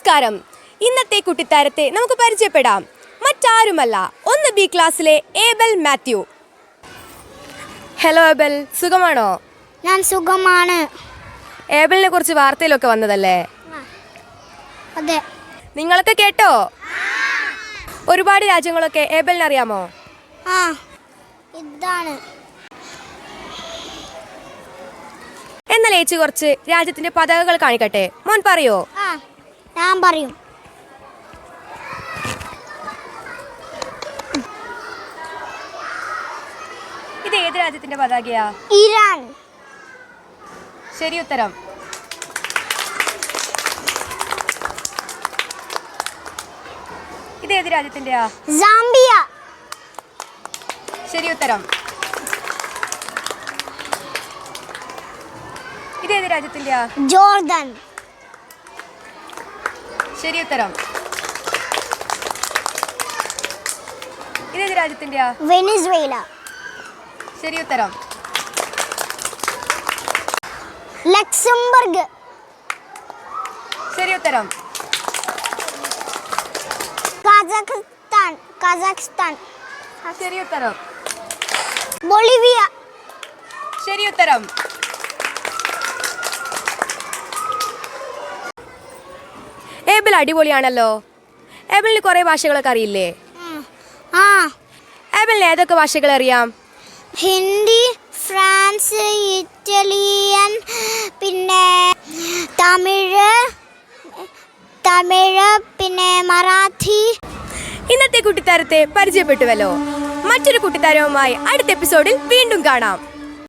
നമസ്കാരം. ഇന്നത്തെ കുട്ടിത്താരത്തെ നമുക്ക് പരിചയപ്പെടാം. മറ്റാരുമല്ല ഒന്ന് ബി ക്ലാസ്സിലെ ഏബൽ മാത്യു. Hello Abel. സുഖമാണോ? ഞാൻ സുഖമാണ്. ഏബലിനെ കുറിച്ച് വാർത്തയിലൊക്കെ വന്നതല്ലേ? അതെ. നിങ്ങളൊക്കെ കേട്ടോ? ഒരുപാട് രാജ്യങ്ങളൊക്കെ ഏബലിനെ അറിയാമോ? ആ ഇതാണ്. എന്നാൽ ഏച്ചി കുറച്ച് രാജ്യത്തിന്റെ പതാകകൾ കാണിക്കട്ടെ. മോൻ പറയോ? ആ. ഞാൻ പറയും. ഇത് ഏത് രാജ്യത്തിന്റെ പതാകയാ? ഇറാൻ. ശരി ഉത്തരം. ഇത് ഏത് രാജ്യത്തിന്റെയാ? സാംബിയ. ശരി ഉത്തരം. ഇത് ഏത് രാജ്യത്തിന്റെയാ? ജോർദൻ. ശരി ഉത്തരം ഇത് ഏത് രാജ്യത്തിന്റെയാ? വെനിസ്വേല. ശരി ഉത്തരം ലക്സംബർഗ്. ശരി ഉത്തരം കസാഖ്സ്ഥാൻ കസാഖിസ്ഥാൻ. ശരി ഉത്തരം ബൊളിവിയ. ശരി ഏബിൾ അടിപൊളിയാണല്ലോ. ഏബിളിന് കുറേ ഭാഷകളൊക്കെ അറിയില്ലേ. ആ. ഏബിളിന് ഏതൊക്കെ ഭാഷകൾ അറിയാം? ഹിന്ദി ഫ്രാൻസ് ഇറ്റാലിയൻ പിന്നെ തമിഴ് തമിഴ് പിന്നെ മറാഠി. ഇന്നത്തെ കുട്ടിത്താരത്തെ പരിചയപ്പെട്ടുവല്ലോ. മറ്റൊരു കുട്ടിത്താരവുമായി അടുത്ത എപ്പിസോഡിൽ വീണ്ടും കാണാം.